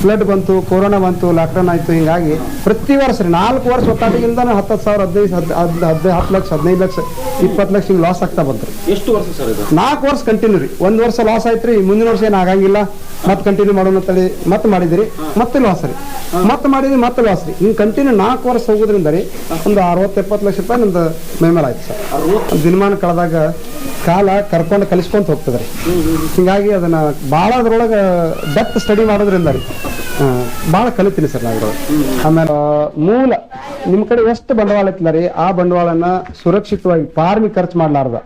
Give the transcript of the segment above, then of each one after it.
Flood ಬಂತು corona ಬಂತು lockdown ಆಯಿತು ಹಿಂಗಾಗಿ ಪ್ರತಿ ವರ್ಷ ರೀ ನಾಲ್ಕು ವರ್ಷ ಒತ್ತಾಟಿಗಿಂದ ಹತ್ತು ಸಾವಿರ ಹದಿನೈದು ಹದ್ ಹದ್ ಹದಿನೈದು ಹತ್ತು ಲಕ್ಷ ಹದಿನೈದು ಲಕ್ಷ ಇಪ್ಪತ್ತು ಲಕ್ಷ ಹಿಂಗೆ ಲಾಸ್ ಆಗ್ತಾ ಬಂತು ಎಷ್ಟು ವರ್ಷ ಸರ್ ಇದು? ನಾಲ್ಕು ವರ್ಷ ಕಂಟಿನ್ಯೂ ರೀ. ಒಂದು ವರ್ಷ ಲಾಸ್ ಆಯ್ತು ರೀ ಮುಂದಿನ ವರ್ಷ ಏನು ಆಗಂಗಿಲ್ಲ. ಮತ್ತೆ ಕಂಟಿನ್ಯೂ ಮಾಡೋಣ ಅಂತೇಳಿ ಮತ್ತೆ ಮಾಡಿದಿರಿ ಮತ್ತೆ ಲಾಸ್ ರೀ. ಮತ್ತೆ ಮಾಡಿದ್ರಿ ಮತ್ತೆ ಲಾಸ್ ರೀ. ಹಿಂಗೆ ಕಂಟಿನ್ಯೂ ನಾಲ್ಕು ವರ್ಷ ಹೋಗೋದ್ರಿಂದ ರೀ ಒಂದು ಅರವತ್ತು ಎಪ್ಪತ್ತು ಲಕ್ಷ ರೂಪಾಯಿ ನಮ್ದು ಮೈಮೇಲೆ ಆಯ್ತು ಸರ್. ದಿನಮಾನ ಕಳೆದಾಗ ಕಾಲ ಕರ್ಕೊಂಡು ಕಲಿಸ್ಕೊಂತ ಹೋಗ್ತದೆ ರೀ. ಹಿಂಗಾಗಿ ಅದನ್ನ ಭಾಳ ಅದ್ರೊಳಗೆ ಡೆಪ್ತ್ ಸ್ಟಡಿ ಮಾಡೋದ್ರಿಂದ ರೀ ಭಾಳ ಕಲಿತೀನಿ ಸರ್ ನಾವು ಆಮೇಲೆ ಮೂಲ ನಿಮ್ಮ ಕಡೆ ಎಷ್ಟು ಬಂಡವಾಳ ಐತಿಲ್ಲ ರೀ? ಆ ಬಂಡವಾಳನ ಸುರಕ್ಷಿತವಾಗಿ ಫಾರ್ಮಿಗೆ ಖರ್ಚು ಮಾಡ್ಲಾರ್ದ.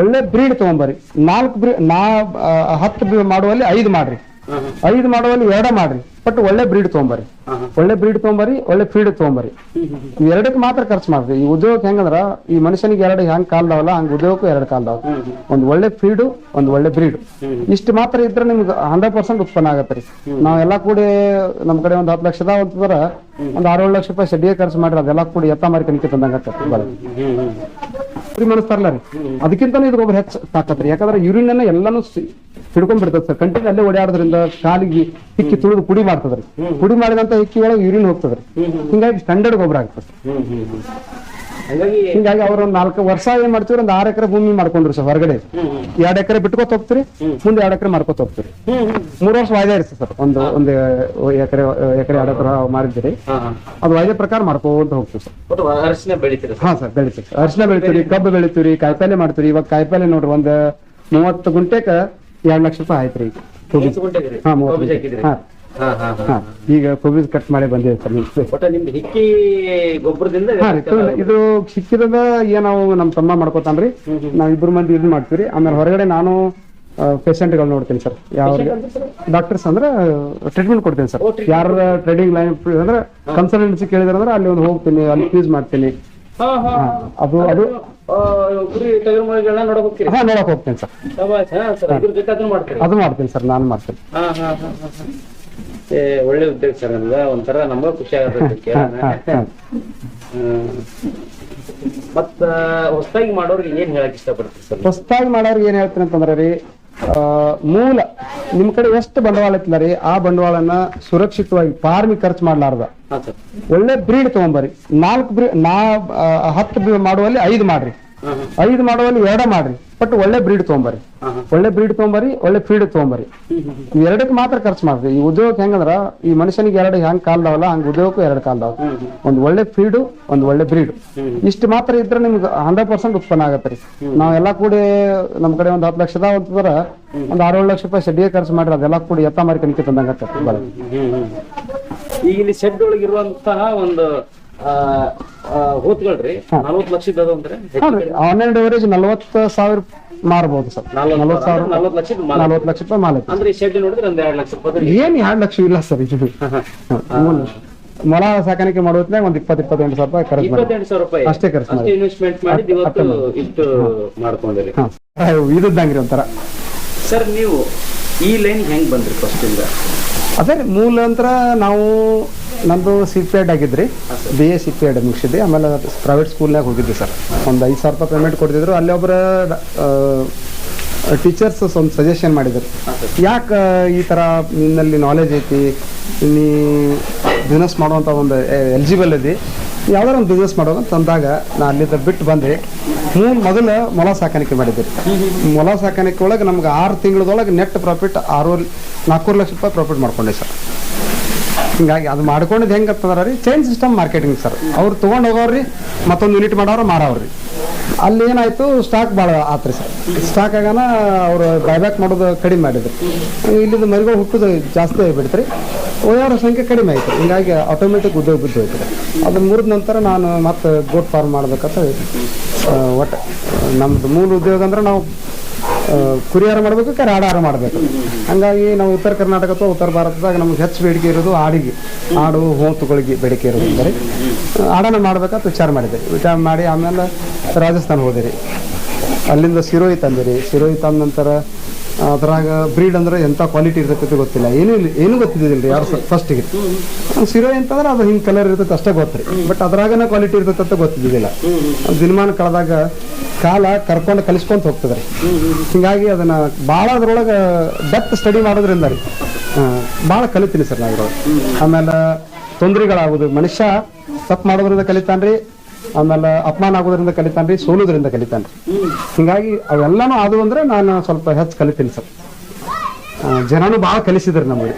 ಒಳ್ಳೆ ಬ್ರೀಡ್ ತಗೊಂಬರಿ ನಾಲ್ಕು ಬ್ರೀಡ್ ನಾ ಹತ್ತು ಮಾಡುವಲ್ಲಿ ಐದು ಮಾಡ್ರಿ. ಐದು ಮಾಡುವಲ್ಲಿ ಎರಡ ಮಾಡ್ರಿ. ಬಟ್ ಒಳ್ಳೆ ಬ್ರೀಡ್ ತೊಗೊಂಬರಿ ಒಳ್ಳೆ ಬ್ರೀಡ್ ತೊಗೊಂಬರಿ ಒಳ್ಳೆ ಫೀಡ್ ತಗೊಂಬರ್ರಿ. ಎರಡಕ್ಕೆ ಮಾತ್ರ ಖರ್ಚು ಮಾಡ್ರಿ ಈ ಉದ್ಯೋಗಕ್ಕೆ ಹೆಂಗಂದ್ರ ಈ ಮನುಷ್ಯನಿಗೆ ಎರಡು ಹೆಂಗ್ ಕಾಲ್ದಾವಲ್ಲ ಹಂಗ ಉದ್ಯೋಗಕ್ಕೂ ಎರಡು ಕಾಲ್ದಾವ ಒಂದ್ ಒಳ್ಳೆ ಫೀಡು ಒಂದ್ ಒಳ್ಳೆ ಬ್ರೀಡ್ ಇಷ್ಟು ಮಾತ್ರ ಇದ್ರೆ ನಿಮ್ಗೆ ಹಂಡ್ರೆಡ್ ಪರ್ಸೆಂಟ್ ಉತ್ಪನ್ನ ಆಗತ್ತೆ ರೀ. ನಾವೆಲ್ಲ ಕೂಡಿ ನಮ್ ಕಡೆ ಒಂದ್ ಹತ್ತು ಲಕ್ಷದ ಅಂತಂದ್ರ ಒಂದ್ ಆರು ಏಳು ಲಕ್ಷ ರೂಪಾಯಿ ಸೆಡಿಗೆ ಖರ್ಚು ಮಾಡ್ರಿ ಅದೆಲ್ಲ ಕೂಡಿ ಎತ್ತ ಮಾರಿ ಕಣಿಕೆ ತಂದಂಗ ಮನಸ್ತಾರಲ್ಲ ರೀ ಅದಕ್ಕಿಂತ ಇದು ಗೊಬ್ಬರ ಹೆಚ್ಚು ತಾಕತ್ರಿ. ಯಾಕಂದ್ರೆ ಯೂರಿನ್ ಅನ್ನ ಎಲ್ಲಾನು ಹಿಡ್ಕೊಂಡ್ಬಿಡ್ತದೆ ಹಿಡ್ಕೊಂಡ್ ಬಿಡ್ತದೆ ಸರ್. ಕಂಟಿನ್ಯೂ ಅಲ್ಲೇ ಓಡಾಡೋದ್ರಿಂದ ಕಾಲಿಗೆ ಹಿಕ್ಕಿ ತುಳಿದು ಪುಡಿ ಮಾಡ್ತದ್ರಿ. ಪುಡಿ ಮಾಡಿದಂತ ಹಿಕ್ಕಿ ಒಳಗೆ ಯೂರಿನ್ ಹೋಗ್ತದ್ರಿ. ಹಿಂಗಾಗಿ ಸ್ಟ್ಯಾಂಡರ್ಡ್ ಗೊಬ್ಬರ ಆಗ್ತದೆ. ಹಾಗಾಗಿ ಅವ್ರ ಒಂದ್ ನಾಲ್ಕು ವರ್ಷ ಏನ್ ಮಾಡ್ತೀವಿ ಒಂದ್ ಆರ್ ಎಕರೆ ಭೂಮಿ ಮಾಡ್ಕೊಂಡ್ರಿ ಸರ್ ಹೊರಗಡೆ. ಎರಡ್ ಎಕರೆ ಬಿಟ್ಕೋತ ಹೋಗ್ತೀರಿ? ಮುಂದೆ ಎರಡ್ ಎಕರೆ ಮಾಡ್ಕೋತ ಹೋಗ್ತೀರಿ. ಮೂರ್ ವರ್ಷ ವಾಯ್ದೆ ಇರ್ತದೆ ಸರ್. ಒಂದು ಒಂದು ಎಕರೆ ಎಕರೆ ಎರಡು ಎಕರೆ ಮಾಡಿದ್ದೀರಿ ಅದು ವಾಯ್ದೆ ಪ್ರಕಾರ ಮಾಡ್ಕೋತ ಹೋಗ್ತೀವಿ ಸರ್. ಅರಿಶಿನ ಬೆಳಿತೀರಿ ಹಾ ಸರ್ ಬೆಳಿತೀವಿ ಅರಿಶಿನ ಬೆಳಿತೀರಿ ಕಬ್ಬು ಬೆಳಿತೀರಿ ಕಾಯಿಪಲ್ಲೆ ಮಾಡ್ತೀರಿ ಇವಾಗ ಕಾಯಿಪಲ್ಲೆ ನೋಡ್ರಿ ಒಂದ್ ಮೂವತ್ತು ಗುಂಟೆಕ ಎರಡ್ ಲಕ್ಷ ರೂಪಾಯಿ ಆಯ್ತ್ರಿ? ಹಾ ಮೂವತ್ತು ಹಾ. ಈಗ ಕೊಬ್ಬಿ ಕಟ್ ಮಾಡಿ ಬಂದಿದೆ ಸರ್ ನಿಮ್ಗೆ. ಒಟ್ಟ ನಿಮ್ದು ಹಿಕ್ಕಿ ಗೊಬ್ಬರದಿಂದ ಇದು- ಸಿಕ್ಕಿದಾಗ ಏನ್ ನಾವು ನಮ್ ತಮ್ಮ ಮಾಡ್ಕೊತಾನ್ರಿ. ನಾವ್ ಇಬ್ರು ಮಂದಿ ಇದು ಮಾಡ್ತೀವಿ ಆಮೇಲೆ ಹೊರಗಡೆ ನಾನು ಪೇಷಂಟ್ಗಳು ನೋಡ್ತೀನಿ ಸರ್. ಯಾವ ಡಾಕ್ಟರ್ಸ್ ಅಂದ್ರೆ ಟ್ರೀಟ್ಮೆಂಟ್ ಕೊಡ್ತೀನಿ ಸರ್. ಯಾರ ಟ್ರೇಡಿಂಗ್ ಲೈನ್ ಅಂದ್ರೆ ಕನ್ಸಲ್ಟೆನ್ಸಿ ಕೇಳಿದ್ರೆ ಅಲ್ಲಿ ಒಂದು ಹೋಗ್ತೀನಿ ಅಲ್ಲಿ ಫೀಸ್ ಮಾಡ್ತೀನಿ. ಅದು ಅದು. ಆ, ಕುರಿ ಟಗರು ಮರಿಗಳನ್ನ ನೋಡಕ್ ಹೋಗ್ತೀರಿ? ಹಾ ನೋಡಕ್ ಹೋಗ್ತೀನಿ ಸರ್. ಅದು ಮಾಡ್ತೀನಿ ಸರ್ ನಾನು ಮಾಡ್ತೀನಿ. ಒಳ್ಳೆ ಉದ್ಯೋಗ ಸರ್ ನಮ್ಗ ಒಂಥರ ನಮಗ ಖುಷಿ ಆಗತ್ತೆ. ಮತ್ತ ಹೊಸದಾಗಿ ಮಾಡೋರಿಗೆ ಏನ್ ಹೇಳಕ್ ಇಷ್ಟಪಡ್ತೀರಿ ಸರ್? ಹೊಸದಾಗಿ ಮಾಡೋರ್ಗೆ ಏನ್ ಹೇಳ್ತೀನಿ ಅಂತಂದ್ರೆ ರೀ ಮೂಲ ನಿಮ್ ಕಡೆ ಎಷ್ಟು ಬಂಡವಾಳ ಇತ್ತಲ್ಲ ರೀ ಆ ಬಂಡವಾಳನ ಸುರಕ್ಷಿತವಾಗಿ ಫಾರ್ಮಿ ಖರ್ಚು ಮಾಡ್ಲಾರ್ದ? ಒಳ್ಳೆ ಬ್ರೀಡ್ ತಗೊಂಬರಿ ನಾಲ್ಕು ಬ್ರೀಡ್ ನಾ ಹತ್ತು ಮಾಡುವಲ್ಲಿ ಐದು ಮಾಡ್ರಿ. ಐದು ಮಾಡುವಲ್ಲಿ ಎರಡೇ ಮಾಡ್ರಿ ಬಟ್ ಒಳ್ಳೆ ಬ್ರೀಡ್ ತೊಗೊಂಬರಿ ಒಳ್ಳೆ ಬ್ರೀಡ್ ತೊಗೊಂಬರಿ ಒಳ್ಳೆ ಫೀಡ್ ತೊಗೊಂಬರಿ ಇವ್ ಎರಡಕ್ಕೆ ಮಾತ್ರ ಖರ್ಚು ಮಾಡ್ರಿ. ಈ ಉದ್ಯೋಗಕ್ಕೆ ಹೆಂಗಂದ್ರ ಈ ಮನುಷ್ಯನಿಗೆ ಎರಡು ಹೆಂಗ್ ಕಾಲ್ದಾವಲ್ಲ ಹಂಗ ಉದ್ಯೋಗಕ್ಕೂ ಎರಡು ಕಾಲ್ದಾವ ಒಂದ್ ಒಳ್ಳೆ ಫೀಡು ಒಂದ್ ಒಳ್ಳೆ ಬ್ರೀಡ್ ಇಷ್ಟು ಮಾತ್ರ ಇದ್ರೆ ನಿಮ್ಗೆ ಹಂಡ್ರೆಡ್ ಪರ್ಸೆಂಟ್ ಉತ್ಪನ್ನ ಆಗತ್ತೆ ರೀ. ನಾವೆಲ್ಲ ಕೂಡಿ ನಮ್ ಕಡೆ ಒಂದ್ ಹತ್ತು ಲಕ್ಷದ ಅಂತಂದ್ರ ಒಂದ್ ಆರು ಏಳು ಲಕ್ಷ ರೂಪಾಯಿ ಶೆಡ್ಗೆ ಖರ್ಚು ಮಾಡ್ರಿ ಅದೆಲ್ಲ ಕೂಡಿ ಎತ್ತ ಮಾರಿ ಕಣಿಕೆ ತಂದಂಗ ಈಗ ಇಲ್ಲಿ ಶೆಡ್ ಒಳಗಿರುವಂತಹ ಒಂದು ಹೋತ್ಗಳ್ರಿ. ನಲ್ವತ್ತು ಲಕ್ಷದ ಅದು ಅಂದ್ರೆ ಆನ್ಲೈನ್ ಎವರೇಜ್ ನಲ್ವತ್ತು ಸಾವಿರ ಮಾರ್ಬೋದು ಸರ್. ನಲ್ವತ್ತು ಸಾವಿರ ನಲ್ವತ್ತು ಲಕ್ಷದ ಮಾಲ್. ನಲ್ವತ್ತು ಲಕ್ಷ ರೂಪಾಯಿ ಮಾಲ ಅಂದ್ರೆ ಶೆಡ್ ನೋಡಿದ್ರೆ ಒಂದ್ ಎರಡ್ ಲಕ್ಷ ರೂಪಾಯಿ ಏನ್ ಎರಡ್ ಲಕ್ಷ ಇಲ್ಲ ಸರ್ ಇದು. ಮೂಲ- ಸಾಕಾಣಿಕೆ ಮಾಡೋದ್ನಾಗ ಒಂದ್ ಇಪ್ಪತ್ ಇಪ್ಪತ್ತೆಂಟು ಸಾವಿರ ರೂಪಾಯಿ ಖರ್ಚು ಮಾಡಿ. ಇಪ್ಪತ್ತೆಂಟು ಸಾವಿರ ರೂಪಾಯಿ. ಅಷ್ಟೇ ಖರ್ಚು ಮಾಡಿ. ಇನ್ವೆಸ್ಟ್ಮೆಂಟ್ ಮಾಡಿದ್ ಇವತ್ತು ಇಷ್ಟು ಮಾಡ್ಕೊಂಡಿರಿ. ಹಾ. ಇದ್ದಂಗ್ರಿ ಒಂಥರ. ಸರ್ ನೀವು ಈ ಲೈನ್ ಹೆಂಗ್ ಬಂದ್ರಿ ಫಸ್ಟ್ ಇಂದ? ಅದೇ ರೀ ಮೂಲಂತರ ನಾವು ನಂದು C P Ed ಆಗಿದ್ರಿ. B A C P Ed ಮುಗಿಸಿದ್ದೆ ಆಮೇಲೆ ಪ್ರೈವೇಟ್ ಸ್ಕೂಲ್ನಾಗ ಹೋಗಿದ್ದೆ ಸರ್. ಒಂದು ಐದು ಸಾವಿರ ರೂಪಾಯಿ ಪೇಮೆಂಟ್ ಕೊಡ್ತಿದ್ರು. ಅಲ್ಲಿ ಒಬ್ಬರ ಟೀಚರ್ಸ್ ಒಂದು ಸಜೆಷನ್ ಮಾಡಿದ್ರು. ಯಾಕೆ ಈ ಥರ ನಿನ್ನಲ್ಲಿ ನಾಲೆಜ್ ಐತಿ? ನೀ ಬಿಸ್ನೆಸ್ ಮಾಡುವಂಥ ಒಂದು ಎಲಿಜಿಬಲ್ ಇದೆ ಯಾವ್ದಾರ ಒಂದು ಬಿಸ್ನೆಸ್ ಮಾಡೋದು ಅಂತ ಅಂದಾಗ ನಾ ಅಲ್ಲಿಂದ ಬಿಟ್ಟು ಬಂದೆ ಮೂಲ ಮೊದಲು ಮೊಲ ಸಾಕಾಣಿಕೆ ಮಾಡಿದ್ದೀರಿ. ಮೊಲ ಸಾಕಾಣಿಕೆ ಒಳಗೆ ನಮ್ಗೆ ಆರು ತಿಂಗಳದೊಳಗೆ ನೆಟ್ ಪ್ರಾಫಿಟ್ ಆರು ನಾಲ್ಕೂರು ಲಕ್ಷ ರೂಪಾಯಿ ಪ್ರಾಫಿಟ್ ಮಾಡ್ಕೊಂಡೆ ಸರ್. ಹಿಂಗಾಗಿ ಅದು ಮಾಡ್ಕೊಂಡಿದ್ದು ಹೆಂಗೆ ಅಂತಂದ್ರೆ ರೀ? ಚೈನ್ ಸಿಸ್ಟಮ್ ಮಾರ್ಕೆಟಿಂಗ್ ಸರ್ ಅವ್ರು ತೊಗೊಂಡು ಹೋಗೋರ್ರಿ, ಮತ್ತೊಂದು ಯೂನಿಟ್ ಮಾಡೋರು ಮಾರವ್ರಿ ಅಲ್ಲಿ ಏನಾಯ್ತು ಸ್ಟಾಕ್ ಭಾಳ ಆತ್ರಿ ಸರ್ ಸ್ಟಾಕ್ ಆಗಾನ ಅವ್ರು ಬೈಬ್ಯಾಕ್ ಮಾಡೋದು ಕಡಿಮೆ ಮಾಡಿದ್ರು. ಇಲ್ಲಿಂದ ಮರಿಗಳು ಹುಟ್ಟೋದು ಜಾಸ್ತಿ ಆಗಿಬಿಡ್ತ್ರಿ. ಒಯ್ಯೋರ ಸಂಖ್ಯೆ ಕಡಿಮೆ ಆಯ್ತು. ಹಿಂಗಾಗಿ ಆಟೋಮೆಟಿಕ್ ಉದ್ಯೋಗ ಬಿದ್ದು ಹೋಯ್ತು ಅದು ಮುರಿದ ನಂತರ ನಾನು ಮತ್ತೆ ಗೋಟ್ ಫಾರ್ಮ್ ಮಾಡ್ಬೇಕಂತ ಒಟ್ಟು, ನಮ್ದು ಮೂಲ ಉದ್ಯೋಗ ಅಂದ್ರೆ ನಾವು ಕುರಿಯಾರ ಮಾಡಬೇಕು ಕರೆ ಹಾಡಾರ ಮಾಡಬೇಕು. ಹಂಗಾಗಿ ನಾವು ಉತ್ತರ ಕರ್ನಾಟಕ ಅಥವಾ ಉತ್ತರ ಭಾರತದಾಗ ನಮ್ಗೆ ಹೆಚ್ಚು ಬೇಡಿಕೆ ಇರೋದು ಆಡಿಗೆ. ಆಡು ಹೋತುಗಳಿಗೆ ಬೇಡಿಕೆ ಇರೋದು ಅಂದರೆ ಆಡನ ಮಾಡ್ಬೇಕಂತ ವಿಚಾರ ಮಾಡಿದೆ. ವಿಚಾರ ಮಾಡಿ ಆಮೇಲೆ ರಾಜಸ್ಥಾನ ಹೋದಿರಿ. ಅಲ್ಲಿಂದ ಸಿರೋಯಿ ತಂದಿರಿ. ಸಿರೋಯಿ ತಂದ ನಂತರ ಅದ್ರಾಗ ಬ್ರೀಡ್ ಅಂದ್ರೆ ಎಂಥ ಕ್ವಾಲಿಟಿ ಇರ್ತೈತೆ ಗೊತ್ತಿಲ್ಲ. ಏನು ಇಲ್ಲ ಏನು ಗೊತ್ತಿದ್ದಿಲ್ಲ ರೀ ಯಾರು ಫಸ್ಟಿಗೆ ಸಿರೋ ಅಂತಂದ್ರೆ ಅದು ಹಿಂಗೆ ಕಲರ್ ಇರ್ತೈತೆ ಅಷ್ಟೇ ಗೊತ್ತ್ರಿ. ಬಟ್ ಅದ್ರಾಗನ ಕ್ವಾಲಿಟಿ ಇರ್ತೈತೆ ಅಂತ ಗೊತ್ತಿದ್ದಿಲ್ಲ ದಿನಮಾನ ಕಳೆದಾಗ ಕಾಲ ಕರ್ಕೊಂಡು ಕಲಿಸ್ಕೊಂತ ಹೋಗ್ತದೆ ರೀ ಹಿಂಗಾಗಿ ಅದನ್ನ ಭಾಳ ಅದ್ರೊಳಗೆ ಡೆಪ್ತ್ ಸ್ಟಡಿ ಮಾಡೋದ್ರಿಂದ ರೀ. ಭಾಳ ಕಲಿತೀನಿ ಸರ್ ನಾವು ಆಮೇಲೆ ತೊಂದರೆಗಳಾಗೋದು. ಮನುಷ್ಯ ತಪ್ಪು ಮಾಡೋದ್ರಿಂದ ಕಲಿತಾನ್ರಿ ಆಮೇಲೆ ಅಪಮಾನ ಆಗೋದ್ರಿಂದ ಕಲಿತಾನ್ರಿ, ಸೋಲೋದ್ರಿಂದ ಕಲಿತಾನ್ರಿ. ಹಿಂಗಾಗಿ ಅವೆಲ್ಲಾನು ಅದು ಅಂದ್ರೆ ನಾನು ಸ್ವಲ್ಪ ಹೆಚ್ಚು ಕಲಿತೀನಿ ಸರ್. ಜನನು ಭಾಳ ಕಲಿಸಿದ್ರು ನಮಗೆ.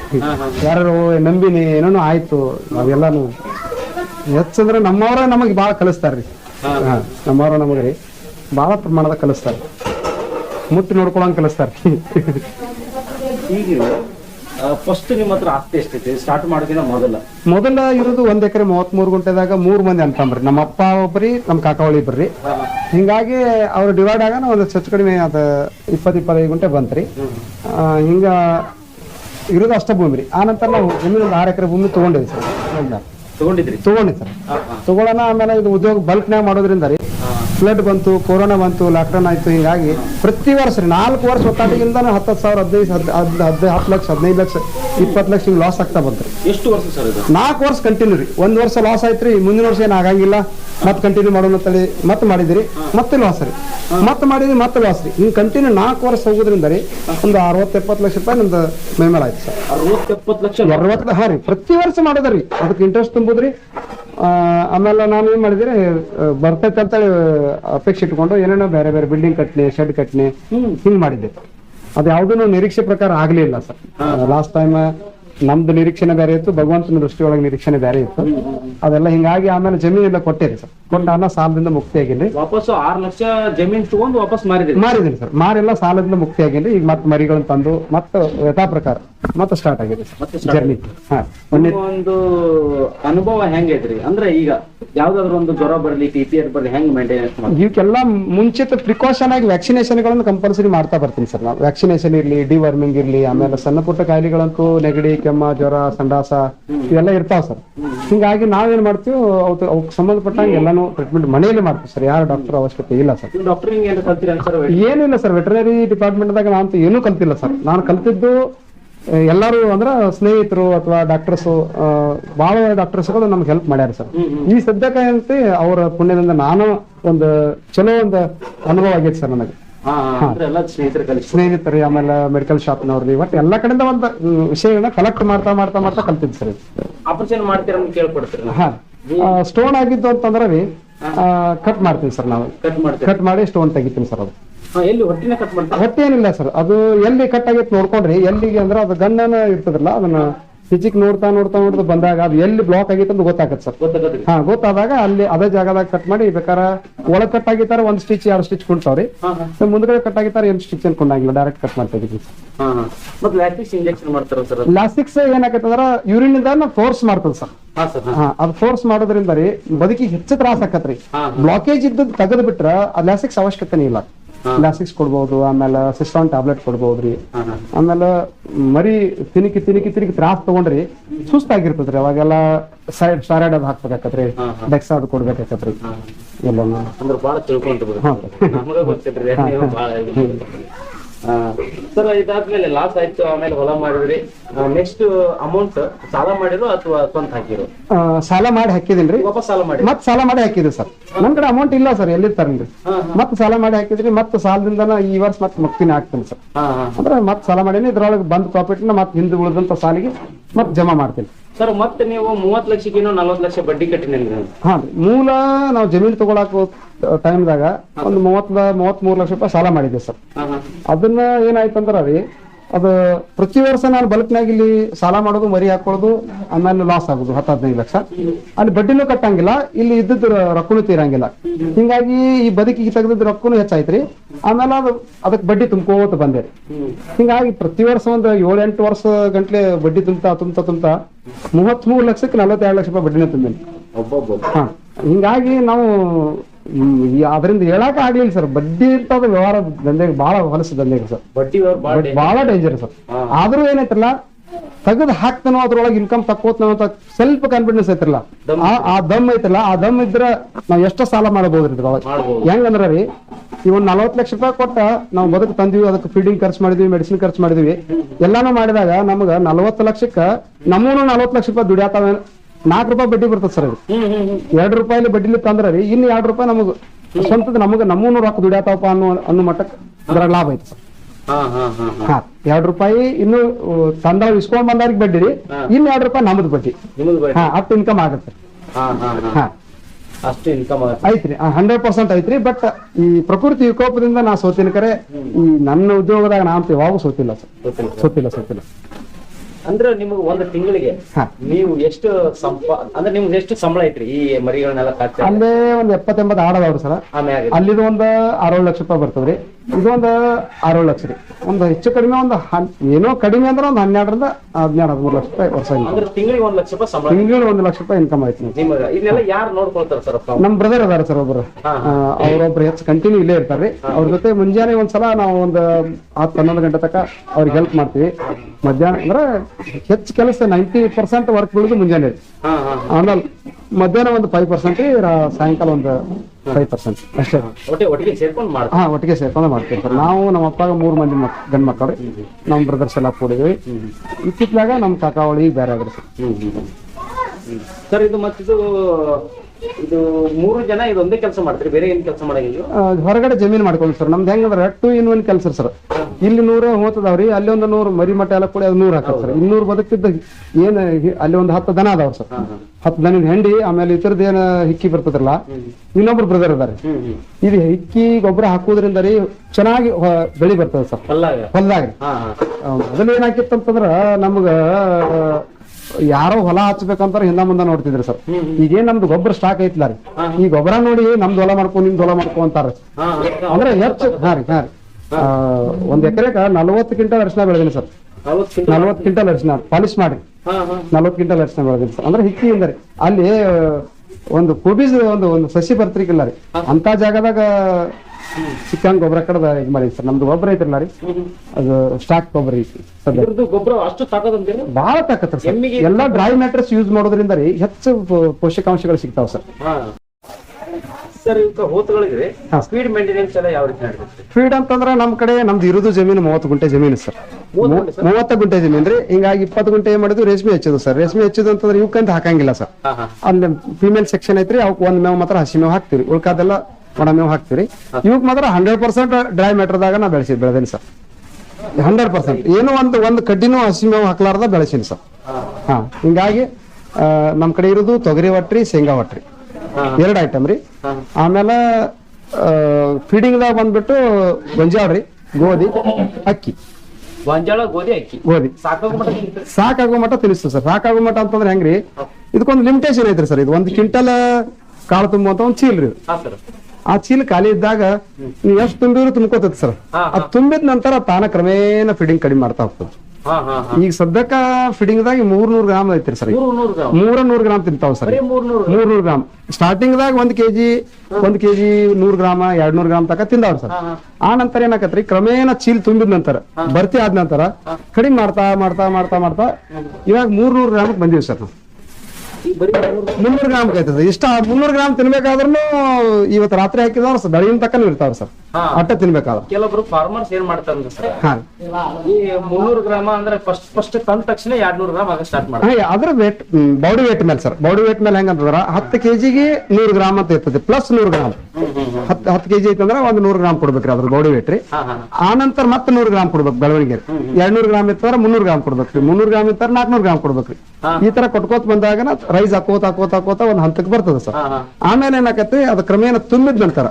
ಯಾರು ನಂಬಿನಿ ಏನೋ ಆಯ್ತು ನಾವೆಲ್ಲಾನು ಹೆಚ್ಚಂದ್ರೆ ನಮ್ಮವರ ನಮಗೆ ಭಾಳ ಕಲಿಸ್ತಾರ್ರಿ. ಹಾ ನಮ್ಮವರ ನಮಗೆ ರೀ ಭಾಳ ಪ್ರಮಾಣದ ಕಲಿಸ್ತಾರೆ ಮುಟ್ಟಿ ನೋಡ್ಕೊಳಂಗ್ ಕಲಿಸ್ತಾರೆ ಫಸ್ಟ್ ನಿಮ್ಮ ಹತ್ರ ಆಸ್ತಿ ಎಷ್ಟೈತಿ ಸ್ಟಾರ್ಟ್ ಮಾಡೋದಿನ ಮೊದಲ. ಮೊದಲ ಇರೋದು ಒಂದ್ ಎಕರೆ ಮೂವತ್ಮೂರು ಗುಂಟೆದಾಗ ಮೂರ್ ಮಂದಿ ಅಂತಂಬ್ರಿ ನಮ್ಮ ಅಪ್ಪ ಒಬ್ರಿ ನಮ್ಮ ಕಾಕಾವಳಿ ಇಬ್ರಿ. ಹಿಂಗಾಗಿ ಅವ್ರು ಡಿವೈಡ್ ಆಗ ಒಂದು ಹೆಚ್ಚು ಕಡಿಮೆ ಅದ ಇಪ್ಪತ್ ಇಪ್ಪತ್ತೈದು ಗುಂಟೆ ಬಂತ್ರಿ. ಆ, ಹಿಂಗ ಇರೋದು ಅಷ್ಟ ಭೂಮಿ ರೀ. ಆ ನಂತರ ನಾವು ಜಮೀನು ಒಂದು ಆರು ಎಕರೆ ಭೂಮಿ ತಗೊಂಡಿವಿ ಸರ್. ತಗೊಂಡಿದ್ರಿ? ತಗೊಂಡಿ ಸರ್. ತಗೊಳ್ಳೋಣ ಆಮೇಲೆ ಇದು ಉದ್ಯೋಗ ಬಲ್ಕ್ನ್ಯಾಗ ಮಾಡೋದ್ರಿಂದ ರೀ. ಫ್ಲಡ್ ಬಂತು ಕೊರೋನಾ ಬಂತು ಲಾಕ್ಡೌನ್ ಆಯಿತು, ಹಿಂಗಾಗಿ ಪ್ರತಿ ವರ್ಷ ರೀ, ನಾಲ್ಕು ವರ್ಷ ಒತ್ತಾಟಿಗಿಂದ ಹತ್ತು ಸಾವಿರ, ಹದಿನೈದು ಹದ್ ಹದ್, ಹದಿನೈದು ಹತ್ತು ಲಕ್ಷ, ಹದಿನೈದು ಲಕ್ಷ ಇಪ್ಪತ್ತು ಲಕ್ಷ ಹಿಂಗೆ ಲಾಸ್ ಆಗ್ತಾ ಬಂತು. ಎಷ್ಟು ವರ್ಷ ಸರ್ ಇದು? ನಾಲ್ಕು ವರ್ಷ ಕಂಟಿನ್ಯೂ ರೀ. ಒಂದು ವರ್ಷ ಲಾಸ್ ಆಯ್ತ್ರಿ ಮುಂದಿನ ವರ್ಷ ಏನು ಆಗಂಗಿಲ್ಲ. ಮತ್ತೆ ಕಂಟಿನ್ಯೂ ಮಾಡೋಣ ಅಂತೇಳಿ ಮತ್ತೆ ಮಾಡಿದಿರಿ ಮತ್ತೆ ಲಾಸ್ ರೀ. ಮತ್ತೆ ಮಾಡಿದ್ರಿ ಮತ್ತೆ ಲಾಸ್ ರೀ. ಹಿಂಗೆ ಕಂಟಿನ್ಯೂ ನಾಲ್ಕು ವರ್ಷ ಹೋಗೋದ್ರಿಂದ ರೀ ಒಂದು ಅರವತ್ತು ಎಪ್ಪತ್ತು ಲಕ್ಷ ರೂಪಾಯಿ ನಮ್ದು ಮೇಮೇಲೆ ಆಯ್ತು ಸರ್. ಅರವತ್ತು ಎಪ್ಪತ್ತು ಲಕ್ಷ? ಅರವತ್ತು ಹಾ ರೀ. ಪ್ರತಿ ವರ್ಷ ಮಾಡೋದ್ರಿ ಅದಕ್ಕೆ ಇಂಟ್ರೆಸ್ಟ್ ತುಂಬುದ್ರಿ. ಆಮೇಲೆ ನಾನು ಏನು ಮಾಡಿದ್ರೆ ಬರ್ತೈತೆ ಅಂತೇಳಿ ಅಪೇಕ್ಷೆ ಇಟ್ಕೊಂಡು ಏನೇನೋ ಬೇರೆ ಬೇರೆ ಬಿಲ್ಡಿಂಗ್ ಕಟ್ಟನೆ ಶೆಡ್ ಕಟ್ಟನೆ ಹಿಂಗೆ ಮಾಡಿದ್ದೆ. ಅದು ಯಾವುದೂ ನಿರೀಕ್ಷೆ ಪ್ರಕಾರ ಆಗ್ಲಿಲ್ಲ ಸರ್. ಲಾಸ್ಟ್ ಟೈಮ್ ನಮ್ದು ನಿರೀಕ್ಷೆನೆ ಬೇರೆ ಇತ್ತು ಭಗವಂತನ ದೃಷ್ಟಿಯೊಳಗೆ ನಿರೀಕ್ಷೆನೆ ಬೇರೆ ಇತ್ತು. ಅದೆಲ್ಲ ಹಿಂಗಾಗಿ ಆಮೇಲೆ ಜಮೀನೆಲ್ಲ ಕೊಟ್ಟಿರಿ ಸರ್. ಅನ್ನ ಸಾಲದಿಂದ ಮುಕ್ತಿ ಆಗಿನ್ರಿ ವಾಪಸ್ ಆರ್ ಲಕ್ಷ ಜಮೀನ್ ತಗೊಂಡು ವಾಪಸ್ ಮಾರಿದ್ರಿ. ಮಾರಿದ್ರಿ ಸರ್. ಮಾರೆಲ್ಲ ಸಾಲದಿಂದ ಮುಕ್ತಿ ಆಗಿನ್ರಿ ಈಗ ಮತ್ತೆ ಮರಿಗಳನ್ನ ತಂದು ಮತ್ತೆ ಯಥಾ ಪ್ರಕಾರ ಮತ್ತೆ ಸ್ಟಾರ್ಟ್ ಆಗಿದೆ. ಜರ್ನಿ ಹಾ. ಒಂದೇ ಅನುಭವ ಹೆಂಗೈತ್ರಿ? ಅಂದ್ರೆ ಈಗ ಯಾವ್ದಾದ್ರು ಒಂದು ಜ್ವರ ಬರ್ಲಿ ಟಿ ಪಿ ಆರ್ ಬರ್ಲಿ ಹೆಂಗ್ ಮೇಂಟೆನೆನ್ಸ್ ಮಾಡಿ ಇವಕ್ಕೆಲ್ಲ ಮುಂಚಿತ ಪ್ರಿಕಾಷನ್ ಆಗಿ ವ್ಯಾಕ್ಸಿನೇಷನ್ಗಳನ್ನು ಕಂಪಲ್ಸರಿ ಮಾಡ್ತಾ ಬರ್ತೀನಿ ಸರ್ ನಾವು. ವ್ಯಾಕ್ಸಿನೇಷನ್ ಇರ್ಲಿ ಡಿ ವರ್ಮಿಂಗ್ ಇರ್ಲಿ ಆಮೇಲೆ ಸಣ್ಣ ಪುಟ್ಟ ಕಾಯಿಲೆಗಳಂತೂ ನೆಗಡಿ ಕೆಮ್ಮ ಜ್ವರ ಸಂಡಾಸ ಇವೆಲ್ಲ ಇರ್ತಾವ ಸರ್. ಹಿಂಗಾಗಿ ನಾವೇನ್ ಮಾಡ್ತೀವಿ ಅವಕ್ಕೆ ಸಂಬಂಧಪಟ್ಟಂಗೆ ಎಲ್ಲಾನು ಟ್ರೀಟ್ಮೆಂಟ್ ಮನೆಯಲ್ಲಿ ಮಾಡ್ತೀವಿ ಸರ್. ಯಾರು ಡಾಕ್ಟರ್ ಅವಶ್ಯಕತೆ ಇಲ್ಲ ಸರ್. ಏನಿಲ್ಲ ಏನು ಕಲ್ತೀರಿ ಸರ್? ವೆಟರ್ನರಿ ಡಿಪಾರ್ಟ್ಮೆಂಟ್ ದಾಗ ನಾನು ಏನೂ ಕಲ್ತಿಲ್ಲ ಸರ್. ನಾನು ಕಲ್ತಿದ್ದು ಎಲ್ಲರೂ ಅಂದ್ರೆ ಸ್ನೇಹಿತರು ಅಥವಾ ಡಾಕ್ಟರ್ಸ್ ಬಹಳ ಡಾಕ್ಟರ್ಸ್ಗಳು ನಮ್ಗೆ ಹೆಲ್ಪ್ ಮಾಡ್ಯಾರ ಸರ್. ಈ ಸದ್ಯಕ್ಕೆ ಅಂತ ಅವರ ಪುಣ್ಯದಿಂದ ನಾನು ಒಂದು ಚಲೋ ಒಂದು ಅನುಭವ ಆಗೈತೆ ಸರ್ ನನಗೆ. ಸ್ನೇಹಿತರು ಆಮೇಲೆ ಮೆಡಿಕಲ್ ಶಾಪ್ ನವ್ರಿ ಒಟ್ಟು ಎಲ್ಲಾ ಕಡೆಯಿಂದ ಒಂದು ವಿಷಯಗಳನ್ನ ಕಲೆಕ್ಟ್ ಮಾಡ್ತಾ ಮಾಡ್ತಾ ಮಾಡ್ತಾ ಕಲ್ತಿದ್ವಿ ಸರ್. ಆಪರೇಷನ್ ಮಾಡ್ತೀರ ಕೇಳ್ಕೊಡ್ತೀರ? ಸ್ಟೋನ್ ಆಗಿದ್ದು ಅಂತಂದ್ರೆ ರೀ ಕಟ್ ಮಾಡ್ತೀನಿ ಸರ್ ನಾವು. ಕಟ್ ಮಾಡಿ ಸ್ಟೋನ್ ತೆಗಿತೀನಿ ಸರ್ ಅದು. ಹಾ ಎಲ್ಲಿ ಹೊಟ್ಟಿನ ಕಟ್ ಮಾಡ್ತೀರಿ? ಹೊಟ್ಟೆ ಏನಿಲ್ಲ ಸರ್. ಅದು ಎಲ್ಲಿ ಕಟ್ ಆಗೈತೆ ನೋಡ್ಕೊಂಡ್ರಿ ಎಲ್ಲಿಗೆ ಅಂದ್ರೆ ಅದು ಗಣ್ಣನ ಇರ್ತದಲ್ಲ ಅದನ್ನ ಫಿಜಿಕ್ ನೋಡ್ತಾ ನೋಡ್ತಾ ನೋಡ್ತಾ ಬಂದಾಗ ಅದು ಎಲ್ಲಿ ಬ್ಲಾಕ್ ಆಗಿತ್ತು ಅಂತ ಗೊತ್ತಾಗತ್ತೆ ಸರ್. ಹಾ ಗೊತ್ತಾದಾಗ ಅಲ್ಲಿ ಅದೇ ಜಾಗದಾಗ ಕಟ್ ಮಾಡಿ ಬೇಕಾರ ಒಳಗ್ ಕಟ್ ಆಗಿತ್ತಾರ ಒಂದ್ ಸ್ಟಿಚ್ ಎರಡು ಸ್ಟಿಚ್ ಕೊಡ್ತಾವ್ರಿ ಮುಂದ್ಗಡೆ ಕಟ್ ಆಗಿತ್ತಾರ ಏನ್ ಸ್ಟಿಚ್ ಅನ್ಕೊಂಡಾಗಿಲ್ಲ ಡೈರೆಕ್ಟ್ ಕಟ್ ಮಾಡ್ತಾ ಇದೀವಿ. ಲಾಸ್ಟಿಕ್ಸ್ ಏನಾಗತ್ತೆ ಅಂದ್ರ ಯೂರಿನ್ ಇಂದ ಫೋರ್ಸ್ ಮಾಡ್ತದ ಸರ್. ಅದು ಫೋರ್ಸ್ ಮಾಡೋದ್ರಿಂದ ರೀ ಬದುಕಿ ಹೆಚ್ಚು ತ್ರಾಸ ಆಕತ್ರಿ. ಬ್ಲಾಕೇಜ್ ಇದ್ದದ್ ತೆಗೆದ್ ಬಿಟ್ರ ಲಾಸ್ಟಿಕ್ಸ್ ಅವಶ್ಯಕತೆ ಇಲ್ಲ. ಹಾ. ಲಾಸಿಕ್ಸ್ ಕೊಡ್ಬೋದು ಆಮೇಲೆ ಸಿಸ್ಟಾನ್ ಟ್ಯಾಬ್ಲೆಟ್ ಕೊಡ್ಬೋದ್ರಿ. ಆಮೇಲೆ ಮರಿ ತಿನಿಕಿ ತಿನಿಕಿ ತಿನಿಕಿ ತ್ರಾಸ್ ತಗೊಂಡ್ರಿ ಸುಸ್ತಾಗಿರ್ತದ್ರಿ. ಅವಾಗೆಲ್ಲ ಸೈಡ್ ಸ್ಟಾರೈಡ್ ಅದು ಹಾಕ್ಬೇಕಾಕತ್ರಿ. ಡೆಕ್ಸ್ ಅದು ಕೊಡ್ಬೇಕಾಕತ್ರಿ. ಹಾ ಎಲ್ಲಾನು. ಅಂದ್ರೆ ಬಾಳ ತಿಳ್ಕೊಂತ ಸರ್ ಇದಾದ್ಮೇಲೆ ಲಾಸ್ ಆಯ್ತು ಆಮೇಲೆ ಹೊಲ ಮಾಡಿದ್ರಿ. ನೆಕ್ಸ್ಟ್ ಅಮೌಂಟ್ ಸಾಲ ಮಾಡಿರೋ ಅಥವಾ ಸ್ವಂತ ಹಾಕಿರೋ? ಸಾಲ ಮಾಡಿ ಹಾಕಿದಿನ್ರಿ ವಾಪಸ್ ಸಾಲ ಮಾಡಿ ಮತ್ತೆ ಸಾಲ ಮಾಡಿ ಹಾಕಿದ್ರಿ ಸರ್. ನಮ್ ಕಡೆ ಅಮೌಂಟ್ ಇಲ್ಲ ಸರ್ ಎಲ್ಲಿ ತರನ್ರಿ ಮತ್ತೆ ಮತ್ ಸಾಲ ಮಾಡಿ ಹಾಕಿದ್ರಿ ಮತ್ತೆ ಸಾಲದಿಂದ ಈ ವರ್ಷ ಮತ್ ಮುಕ್ತಿನ ಹಾಕ್ತೀನಿ ಸರ್. ಅಂದ್ರೆ ಮತ್ತೆ ಸಾಲ ಮಾಡೀನಿ ಇದ್ರೊಳಗೆ ಬಂದ್ ಪ್ರಾಫಿಟ್ನ ಮತ್ ಹಿಂದೆ ಉಳಿದಂತ ಸಾಲಿಗೆ ಮತ್ತೆ ಜಮಾ ಮಾಡ್ತೀನಿ. ಸರ್ ಮತ್ತೆ ನೀವು ಮೂವತ್ ಲಕ್ಷಕ್ಕಿನ್ನೂ ನಲ್ವತ್ ಲಕ್ಷ ಬಡ್ಡಿ ಕಟ್ಟಿನಿಲ್ರಿ ನೀವು? ಹಾ. ಮೂಲ ನಾವು ಜಮೀನು ತಗೊಳಕ್ ಟೈಮ್ದಾಗ ಒಂದು ಮೂವತ್ತ ಮೂವತ್ತ್ ಮೂರ್ ಲಕ್ಷ ರೂಪಾಯಿ ಸಾಲ ಮಾಡಿದ್ವಿ ಸರ್ ಅದನ್ನ ಏನಾಯ್ತಂದ್ರ ರೀ ಅದು ಪ್ರತಿ ವರ್ಷ ನಾನು ಬಲ್ಕ್ನಾಗ ಇಲ್ಲಿ ಸಾಲ ಮಾಡೋದು ಮರಿ ಹಾಕೊಳ್ಳೋದು ಆಮೇಲೆ ಲಾಸ್ ಆಗೋದು ಹತ್ತು ಹದಿನೈದು ಲಕ್ಷ. ಅಲ್ಲಿ ಬಡ್ಡಿನೂ ಕಟ್ಟಂಗಿಲ್ಲ ಇಲ್ಲಿ ಇದ್ದದ್ದು ರೊಕ್ಕನೂ ತೀರಂಗಿಲ್ಲ. ಹಿಂಗಾಗಿ ಈ ಬದುಕಿಗೆ ತೆಗೆದಿದ್ದು ರೊಕ್ಕನೂ ಹೆಚ್ಚಾಯ್ತ್ರಿ. ಆಮೇಲೆ ಅದು ಅದಕ್ಕೆ ಬಡ್ಡಿ ತುಂಬ್ಕೋತ ಬಂದೆ. ಹಿಂಗಾಗಿ ಪ್ರತಿ ವರ್ಷ ಒಂದು ಏಳೆಂಟು ವರ್ಷ ಗಂಟ್ಲೆ ಬಡ್ಡಿ ತುಂಬ್ತಾ ತುಂಬ್ತಾ ತುಂಬ್ತಾ ಮೂವತ್ಮೂರು ಲಕ್ಷಕ್ಕೆ ನಲವತ್ತೆರಡು ಲಕ್ಷ ರೂಪಾಯಿ ಬಡ್ಡಿನೇ ತುಂಬಿನಿ. ಹಾ. ಹಿಂಗಾಗಿ ನಾವು ಅದರಿಂದ ಹೇಳಕ್ ಆಗ್ಲಿಲ್ಲ ಸರ್. ಬಡ್ಡಿ ಇರ್ತದ ವ್ಯವಹಾರ ದಂಧೆಗೆ ಬಹಳ ಹೊಲಸು ದಂಧೆಗೆ ಸರ್. ಬಡ್ಡಿ ಬಹಳ ಡೇಂಜರ್ ಸರ್. ಆದ್ರೂ ಏನೈತಲ್ಲ ತೆಗೆದು ಹಾಕ್ತಾನೋ ಅದ್ರೊಳಗೆ ಇನ್ಕಮ್ ತಕ್ಕೋತನೋ ಅಂತ ಸ್ವಲ್ಪ ಕಾನ್ಫಿಡೆನ್ಸ್ ಐತ್ರಲ್ಲ ಆ ದಮ್ ಐತಲ್ಲ ಆ ದಮ್ ಇದ್ರ ನಾವ್ ಎಷ್ಟ ಸಾಲ ಮಾಡಬಹುದ್ರಿ ಇದ್ರೊಳಗೆ ಅಂದ್ರ ಹೆಂಗಂದ್ರ ರೀ ಈ ಒಂದ್ ನಲವತ್ತು ಲಕ್ಷ ರೂಪಾಯಿ ಕೊಟ್ಟ ನಾವು ಬದುಕು ತಂದಿವಿ ಅದಕ್ಕೆ ಫೀಡಿಂಗ್ ಖರ್ಚು ಮಾಡಿದ್ವಿ ಮೆಡಿಸಿನ್ ಖರ್ಚು ಮಾಡಿದ್ವಿ. ಎಲ್ಲಾನು ಮಾಡಿದಾಗ ನಮಗ ನಲವತ್ತು ಲಕ್ಷಕ್ಕ ನಮ್ಮೂನು ನಲವತ್ತು ಲಕ್ಷ ರೂಪಾಯಿ ದುಡಿಯಾತಾವ ನಾಲ್ಕು ರೂಪಾಯಿ ಬಡ್ಡಿ ಬರ್ತದೆ ಸರ್ ಇದು ಎರಡು ರೂಪಾಯಿ ಬಡ್ಡಿಲಿ ತಂದ್ರ ರೀ ಇನ್ನು ಎರಡು ರೂಪಾಯಿ ನಮಗ. ಸ್ವಂತದ ನಮಗ ನಮ್ಮೂನು ರೊಕ್ಕ ದುಡಿಯತಾವಪ್ಪ ಅನ್ನೋ ಅನ್ನೋ ಮಟ್ಟಕ್ಕೆ ಅದ್ರ ಲಾಭ ಐತಿ ಸರ್. ಹಾ ಎರಡು ರೂಪಾಯಿ ಇನ್ನು ತಂದ ಇಸ್ಕೊಂಡ್ ಬಂದವ್ರಿಗೆ ಬಡ್ಡಿ ರೀ ಇನ್ನು ಎರಡು ರೂಪಾಯಿ ನಮ್ದು ಬಡ್ಡಿ. ಹಾ ಅಷ್ಟು ಇನ್ಕಮ್ ಆಗುತ್ತೆ. ಹಾ ಅಷ್ಟು ಇನ್ಕಮ್ ಐತ್ರಿ ಹಂಡ್ರೆಡ್ ಪರ್ಸೆಂಟ್ ಐತ್ರಿ ಬಟ್ ಈ ಪ್ರಕೃತಿ ವಿಕೋಪದಿಂದ ನಾ ಸೋತಿನ ಕರೆ ಈ ನನ್ನ ಉದ್ಯೋಗದಾಗ ನಾ ಅಂತ ಯಾವಾಗೂ ಸೋತಿಲ್ಲ ಸರ್. ಸೋತಿಲ್ಲ ಸೋತಿಲ್ಲ. ಅಂದ್ರೆ ನಿಮಗೆ ಒಂದು ತಿಂಗಳಿಗೆ ನೀವು ಎಷ್ಟು ಸಂಪ ಅಂದ್ರೆ ನಿಮ್ಗೆ ಎಷ್ಟು ಸಂಬಳ ಐತ್ರಿ ಈ ಮರಿಗಳನ್ನೆಲ್ಲ ಅಲ್ಲೇ ಒಂದ್ ಎಪ್ಪತ್ತೆಂಬತ್ತು ಆಡದವ್ರಿ ಸರ್. ಆಮ್ಯಾಗ ಅಲ್ಲಿದು ಒಂದು ಆರೇಳು ಲಕ್ಷ ರೂಪಾಯಿ ಬರ್ತದ್ರಿ. ಇದೊಂದು ಆರೇಳು ಲಕ್ಷ ರೀ. ಒಂದು ಹೆಚ್ಚು ಕಡಿಮೆ ಒಂದು ಹನ್- ಏನೋ ಕಡಿಮೆ ಅಂದ್ರೆ ಒಂದು ಹನ್ನೆರಡರಿಂದ ಹದಿನಾರು ಹದಿಮೂರು ಲಕ್ಷ ರೂಪಾಯಿ ವರ್ಷ ಅಂದ್ರೆ ತಿಂಗಳಿಗೆ ಒಂದ್ ಲಕ್ಷ ರೂಪಾಯಿ ಸಂಬಳ. ತಿಂಗಳು ಒಂದು ಲಕ್ಷ ರೂಪಾಯಿ ಇನ್ಕಮ್ ಆಯ್ತು ನಮ್ಮ ನಿಮಗೆ ಇದನ್ನೆಲ್ಲ ಯಾರು ನೋಡ್ಕೊಳ್ತಾರ ಸರ್ ನಮ್ ಬ್ರದರ್ ಅದಾರ ಸರ್ ಒಬ್ರು. ಅವರೊಬ್ರು ಹೆಚ್ಚು ಕಂಟಿನ್ಯೂ ಇಲ್ಲೇ ಇರ್ತಾರೆ ಅವ್ರ ಜೊತೆ ಮುಂಜಾನೆ ಒಂದ್ಸಲ ನಾವು ಒಂದು ಹತ್ತು ಹನ್ನೊಂದು ಗಂಟೆ ತನಕ ಅವ್ರಿಗೆ ಹೆಲ್ಪ್ ಮಾಡ್ತೀವಿ. ಮಧ್ಯಾಹ್ನ ಅಂದ್ರೆ ಹೆಚ್ಚು ಕೆಲಸ ನೈಂಟಿ ಪರ್ಸೆಂಟ್ ವರ್ಕ್ ಬಿಡುದು ಮುಂಜಾನೆ ರೀ. ಹಾ ಹಾ. ಆಮೇಲೆ ಮಧ್ಯಾಹ್ನ ಒಂದು ಫೈವ್ ಪರ್ಸೆಂಟ್ ಸಾಯಂಕಾಲ ಒಂದು ಫೈವ್ ಪರ್ಸೆಂಟ್ ಅಷ್ಟೇ. ಒಟ್ಟಿಗೆ ಸೇರ್ಕೊಂಡು ಹಾ ಒಟ್ಟಿಗೆ ಸೇರ್ಕೊಂಡು ಮಾಡ್ತೀವಿ ಸರ್. ನಾವು ನಮ್ಮ ಅಪ್ಪಾಗ ಮೂರು ಮಂದಿ ಮಕ್ ಗಂಡ್ ಮಕ್ಕಳು ನಮ್ಮ ಬ್ರದರ್ಸ್ ಎಲ್ಲ ಕೂಡಿದ್ವಿ ಇತ್ತಿತ್ಲಾಗ ನಮ್ಮ ಕಾಕಾವಳಿ ಬೇರೆ ಆಗ್ರಿ ಸರ್. ಸರ್ ಇದು ಮತ್ತಿದು ಇದು ಮೂರು ಜನ ಇದೊಂದೇ ಕೆಲಸ ಮಾಡ್ತೀರಿ ಬೇರೆ ಏನ್ ಕೆಲಸ ಮಾಡಂಗಿಲ್ಲ ಹೊರಗಡೆ ಜಮೀನ್ ಮಾಡ್ಕೊಂಡು ಸರ್. ನಮ್ದು ಹೆಂಗಂದ್ರೆ ಟು ಇನ್ ಒನ್ ಕೆಲಸ ಸರ್. ಇಲ್ಲಿ ನೂರ ಹೋತದವ್ರಿ ಅಲ್ಲಿ ಒಂದು ನೂರು ಮರಿ ಮಟ್ಟ ಎಲ್ಲ ಕೂಡ ಅದು ನೂರು ಹಾಕತ್ ಸರ್. ಇನ್ನೂರು ಬದುಕಿದ್ದ ಏನ್ ಅಲ್ಲಿ ಒಂದು ಹತ್ತು ದನ ಅದಾವ ಸರ್. ಹತ್ತು ದನ ಹೆಂಡಿ ಆಮೇಲೆ ಇತರದ್ದು ಏನ ಹಿಕ್ಕಿ ಬರ್ತದಲ್ಲ ಇನ್ನೊಬ್ರು ಬ್ರದರ್ ಅದಾರೆ ಹ್ಮ್ ಇದು ಹಿಕ್ಕಿ ಗೊಬ್ಬರ ಹಾಕುದ್ರಿಂದ ರೀ ಚೆನ್ನಾಗಿ ಬೆಳಿ ಬರ್ತದೆ ಸರ್. ಹೊಲ್ದಾಗ? ಅದನ್ನ ಹಾ ಹಾ. ಆ, ಮೊದಲು ಏನಾಕಿತ್ತು ಅಂತಂದ್ರ ನಮ್ಗ ಯಾರೋ ಹೊಲ ಹಚ್ಬೇಕಂತಾರ ಹಿಂದ ಮುಂದ ನೋಡ್ತಿದ್ರಿ ಸರ್. ಈಗೇನ್ ನಮ್ದು ಗೊಬ್ಬರ ಸ್ಟಾಕ್ ಐತ್ಲ ರೀ. ಈ ಗೊಬ್ಬರ ನೋಡಿ ನಮ್ದು ಹೊಲ ಮಾಡ್ಕೊ ನಿಮ್ದು ಹೊಲ ಮಾಡ್ಕೊ ಅಂತಾರ ಅಂದ್ರೆ ಹೆಚ್ಚು ಹಾ ರೀ ಹಾ ರೀ. ಆ, ಒಂದ್ ಎಕರೆಕ ನಲ್ವತ್ತು ಕ್ವಿಂಟಲ್ ಅರಿಶಿನ ಬೆಳೆದಿನಿ ಸರ್. ನಲ್ವತ್ತು ಕ್ವಿಂಟಲ್? ಅರಿಶಿನ ಪಾಲಿಶ್ ಮಾಡಿ ನಲವತ್ತು ಕ್ವಿಂಟಲ್ ಅರಿಶಿನ ಬೆಳೆದಿನಿ ಸರ್. ಅಂದ್ರೆ ಹಿಕ್ಕಿ ರೀ. ಅಲ್ಲಿ ಒಂದು ಕುಬೀಸ್ ಒಂದು ಒಂದು ಸಸಿ ಬರ್ತಿರ್ಕಿಲ್ಲ ರೀ. ಅಂತ ಜಾಗದಾಗ ಸಿಕ್ಕಂಗ್ ಗೊಬ್ಬರ ಕಡದ ಇದು ಮಾಡಿ ಸರ್. ನಮ್ದು ಗೊಬ್ಬರ ಐತ್ರಲ್ಲ ರೀ. ಅದು ಸ್ಟಾಕ್ ಗೊಬ್ಬರ ಐತಿ ಸದ್ಯ. ಗೊಬ್ಬರ ಅಷ್ಟು ತಾಕದಂತೀರಿ ಬಹಳ ತಾಕತ್ ಸರ್. ಎಲ್ಲಾ ಡ್ರೈ ಮ್ಯಾಟ್ರಸ್ ಯೂಸ್ ಮಾಡೋದ್ರಿಂದ ರೀ ಹೆಚ್ಚು ಪೋಷಕಾಂಶಗಳು ಸಿಗ್ತಾವ ಸರ್. ಸರ್ ಇವಕ್ಕೆ ಹೋತಗಳಿಗೆ ಹಾ. ಸ್ಪೀಡ್ ಮೇಂಟೆನೆನ್ಸ್ ಎಲ್ಲ ಯಾವ ರೀತಿ ನಡೆಯುತ್ತೆ ಫೀಡ್ ಅಂತಂದ್ರ ನಮ್ ಕಡೆ ನಮ್ದು ಇರೋದು ಜಮೀನು ಮೂವತ್ತು ಗುಂಟೆ ಜಮೀನು ಸರ್. ಮೂವತ್ತು ಗುಂಟೆ ಜಮೀನ್ ರೀ. ಹಿಂಗಾಗಿ ಇಪ್ಪತ್ತು ಗುಂಟೆ ಏನ್ ಮಾಡಿದ್ವಿ ರೇಷ್ಮೆ ಹೆಚ್ಚಿದ್ವು ಸರ್. ರೇಷ್ಮೆ ಹೆಚ್ಚಿದ್ದು ಅಂತಂದ್ರೆ ಇವಕ್ಕಂತ ಹಾಕಂಗಿಲ್ಲ ಸರ್. ಅಲ್ಲಿ ಫಿಮೇಲ್ ಸೆಕ್ಷನ್ ಐತ್ರಿ ಅವಕ್ಕೆ ಒಂದ್ ಮೇವ್ ಮಾತ್ರ ಹಸಿ ಮೇವ್ ಹಾಕ್ತಿವಿ ಉಳ್ಕಾದೆಲ್ಲ ಒಣ ಮೇವು ಹಾಕ್ತೀರಿ. ಇವಕ್ ಮಾತ್ರ ಹಂಡ್ರೆಡ್ ಪರ್ಸೆಂಟ್ ಡ್ರೈ ಮ್ಯಾಟರ್ದಾಗ ನಾ ಬೆಳೆಸಿ ಬೆಳೆದೇನಿ ಸರ್. ಹಂಡ್ರೆಡ್ ಪರ್ಸೆಂಟ್ ಏನೋ ಒಂದು ಒಂದು ಕಡ್ಡಿನೂ ಹಸಿ ಮೇವು ಹಾಕ್ಲಾರ್ದ ಬೆಳೆಸೀನಿ ಸರ್. ಹಾ ಹಿಂಗಾಗಿ ನಮ್ಮ ನಮ್ ಕಡೆ ಇರೋದು ತೊಗರಿ ಒಟ್ರಿ ಶೇಂಗಾ ಒಟ್ರಿ. ಎರಡು ಐಟಮ್ ರೀ. ಆಮೇಲೆ ಆಮೇಲೆ ಫೀಡಿಂಗ್ದಾಗ ಬಂದ್ಬಿಟ್ಟು ಗೊಂಜಾಳ ರೀ ಗೋಧಿ ಅಕ್ಕಿ. ಗೊಂಜಾಳ ಗೋಧಿ ಅಕ್ಕಿ. ಗೋಧಿ. ಸಾಕಾಗೋ ಮಟ್ಟ ತಿಂತೀರಿ? ಸಾಕಾಗೋ ಮಟ್ಟ ತಿನ್ನಿಸ್ತು ಸರ್. ಸಾಕಾಗೋ ಮಟ್ಟ ಅಂತಂದ್ರೆ ಹೆಂಗ್ರಿ? ಇದಕ್ಕೊಂದು ಲಿಮಿಟೇಷನ್ ಐತ್ರಿ ಸರ್. ಇದು ಒಂದು ಕ್ವಿಂಟಲ್ ಕಾಳು ತುಂಬುವಂತ ಒಂದು ಚೀಲ್ ರೀ ಆ ಚೀಲ ಖಾಲಿ ಇದ್ದಾಗ ನೀವು ಎಷ್ಟು ತುಂಬಿದ್ರು ತುಂಬ್ಕೋತೈತಿ ಸರ್. ಅದು ತುಂಬಿದ ನಂತರ ತಾನ ಕ್ರಮೇಣ ಫೀಡಿಂಗ್ ಕಡಿಮೆ ಮಾಡ್ತಾ ಹೋಗ್ತದೆ. ಈಗ ಸದ್ಯಕ್ಕ ಫೀಡಿಂಗ್ ದಾಗ ಮೂರ್ ನೂರ್ ಗ್ರಾಮ್ ಐತ್ರಿ ಸರ್ ಮೂರು ನೂರು ಗ್ರಾಮ್. ತಿಂತಾವ್ ಸರ್. ಮೂರ್ ನೂರು ಗ್ರಾಮ್. ಸ್ಟಾರ್ಟಿಂಗ್ ದಾಗ ಒಂದ್ ಕೆಜಿ ಒಂದ್ ಕೆಜಿ ನೂರ್ ಗ್ರಾಮ ಎರಡ್ ನೂರ್ ಗ್ರಾಮ್ ತಕ ತಿಂದಾವ್ ಸರ್. ಆ ನಂತರ ಏನಾಕತ್ರಿ? ಕ್ರಮೇಣ ಚೀಲ್ ತುಂಬಿದ ನಂತರ ಭರ್ತಿ ಆದ ನಂತರ ಕಡಿಮೆ ಮಾಡ್ತಾ ಮಾಡ್ತಾ ಮಾಡ್ತಾ ಮಾಡ್ತಾ ಇವಾಗ ಮೂರ್ ನೂರ್ ಗ್ರಾಮಕ್ ಬಂದೀವಿ ಸರ್ ಮುನ್ನೂರು ಗ್ರಾಮ್ ಆಯ್ತದ ಇಷ್ಟ ಮುನ್ನೂರು ಗ್ರಾಮ್ ತಿನ್ಬೇಕಾದ್ರೂ ಇವತ್ತು ರಾತ್ರಿ ಹಾಕಿದವ್ರ ಸರ್ ಬೆಳಗಿನ ತಕ್ಕನೂ ಇರ್ತಾವ್ರ ಸರ್. ಅಟ್ಟ ತಿನ್ಬೇಕಾದ್ರೆ. ಕೆಲವೊಬ್ರು ಫಾರ್ಮರ್ಸ್ ಏನ್ ಸರ್ ಈ ಮುನ್ನೂರು ಗ್ರಾಮ ಅಂದ್ರೆ ಫಸ್ಟ್ ಫಸ್ಟ್ ತಂದ ತಕ್ಷಣ ಎರಡ್ ನೂರು ಗ್ರಾಮ್ ಆಗ ಸ್ಟಾರ್ಟ್ ಮಾಡ್ತಾರೆ. ಅದ್ರ ವೇಟ್ ಬಾಡಿ ವೇಟ್ ಮೇಲೆ ಸರ್. ಬಾಡಿ ವೇಟ್ ಮೇಲೆ ಹೆಂಗಂತಂದ್ರ ಹತ್ತು ಕೆಜಿಗೆ ನೂರು ಗ್ರಾಮ್ ಅಂತ ಇರ್ತದೆ ಪ್ಲಸ್ ನೂರು ಗ್ರಾಮ್. ಹತ್ತು ಹತ್ತು ಕೆಜಿ ಐತಂದ್ರ ಒಂದ್ ನೂರು ಗ್ರಾಮ್ ಕೊಡ್ಬೇಕ್ರಿ ಅದ್ರ ಬಾಡಿ ವೇಟ್ ರೀ. ನೂರ್ ಆ ನಂತರ ಮತ್ತೆ ನೂರು ಗ್ರಾಮ್ ಕೊಡ್ಬೇಕು ಬೆಳವಣಿಗೆ. ಎರಡ್ ನೂರು ಗ್ರಾಮ್ ಇತ್ತಂದ್ರ ಮುನ್ನೂರು ಗ್ರಾಮ್ ಕೊಡ್ಬೇಕ್ರಿ. ಮುನ್ನೂರು ಗ್ರಾಮ್ ಇತ್ತಂದ್ರ ನಾಲ್ಕನೂರು ಗ್ರಾಮ್ ಕೊಡ್ಬೇಕ್ರಿ. ಈ ತರ ಕೊಟ್ಕೋತ ಬಂದಾಗ ರೈಸ್ ಹಾಕೋತ ಹಾಕೋತ ಹಾಕೋತ ಒಂದ್ ಹಂತಕ್ಕೆ ಬರ್ತದ ಸರ್. ಆಮೇಲೆ ಏನಾಕತಿ ಅದ ಕ್ರಮೇಣ ತುಂಬಿದ ನಂತರ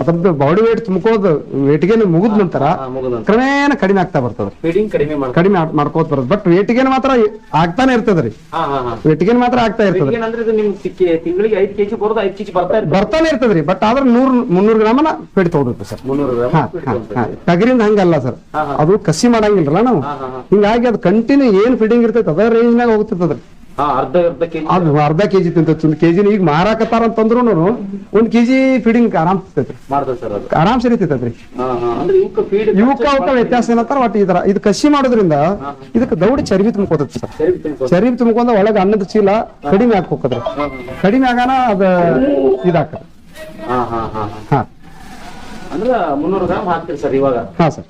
ಅದ್ರ ಬಾಡಿ ವೇಟ್ ತುಂಬ್ಕೋದು ವೇಟ್ಗೆ ಮುಗಿದ ನಂತರ ಕ್ರಮೇಣ ಕಡಿಮೆ ಆಗ್ತಾ ಬರ್ತದ. ಕಡಿಮೆ ಮಾಡ್ಕೋತ ಬರ್ತದ. ಬಟ್ ವೇಟ್ಗೆ ಮಾತ್ರ ಆಗ್ತಾನೆ ಇರ್ತದ್ರಿ ವೇಟ್ಗೆ ಮಾತ್ರ ಆಗ್ತಾ ಇರ್ತದೆ. ಬರ್ತಾನೆ ಇರ್ತದ್ರಿ ಬಟ್ ಆದ್ರೆ ನೂರ್ ಮುನ್ನೂರು ಗ್ರಾಮನ ಪೇಟ್ ತಗೋಬೇಕು ಸರ್. ಟಗರಿಂದ ಹಂಗಲ್ಲ ಸರ್. ಅದು ಕಸಿ ಮಾಡಂಗಿಲ್ಲ ನಾವು. ಹಿಂಗಾಗಿ ಅದು ಕಂಟಿನ್ಯೂ ಏನ್ ಫೀಡಿಂಗ್ ಇರ್ತೈತೆ ಅದೇ ರೇಂಜ್ನಾಗ ಹೋಗ್ತಿರ್ತದ್ರಿ ಹಾ ಅರ್ಧ ಅರ್ಧ ಕೆಜಿ. ತಿಂತೈತಿ ಒಂದು ಕೆಜಿನ ಈಗ ಮಾರಾಕತ್ತಾರ ಅಂತಂದ್ರು ಒಂದ್ ಕೆಜಿ ಫೀಡಿಂಗ್ ಆರಾಮ್ ತಿಂತೈತ್ರಿ ಆರಾಮ್ ಸರಿ ತಿಂತೈತ್ರಿ ಇವಕ್ಕೆ ಅವಕ್ಕ ವ್ಯತ್ಯಾಸ ಏನತ್ತಾರ ಒಟ್ಟು ಇದರ ಇದು ಕಸಿ ಮಾಡೋದ್ರಿಂದ ಇದಕ್ಕೆ ದೌಡಿ ಚರ್ಬಿ ತುಂಬ್ಕೋತೈತಿ ಸರ್. ಚರ್ಬಿ ತುಂಬ್ಕೊಂಡ ಒಳಗ ಅನ್ನದ ಚೀಲ ಕಡಿಮೆ ಹಾಕೋಕದ್ರಿ ಕಡಿಮೆ ಆಗಾನ ಅದ ಇದಾಕ ಹಾ ಹಾ ಹಾ ಹಾ. ಹಾ. ಅಂದ್ರ ಮುನ್ನೂರು ಗ್ರಾಮ್ ಹಾಕ್ತೀರಿ ಸರ್ ಇವಾಗ. ಹಾ ಸರ್.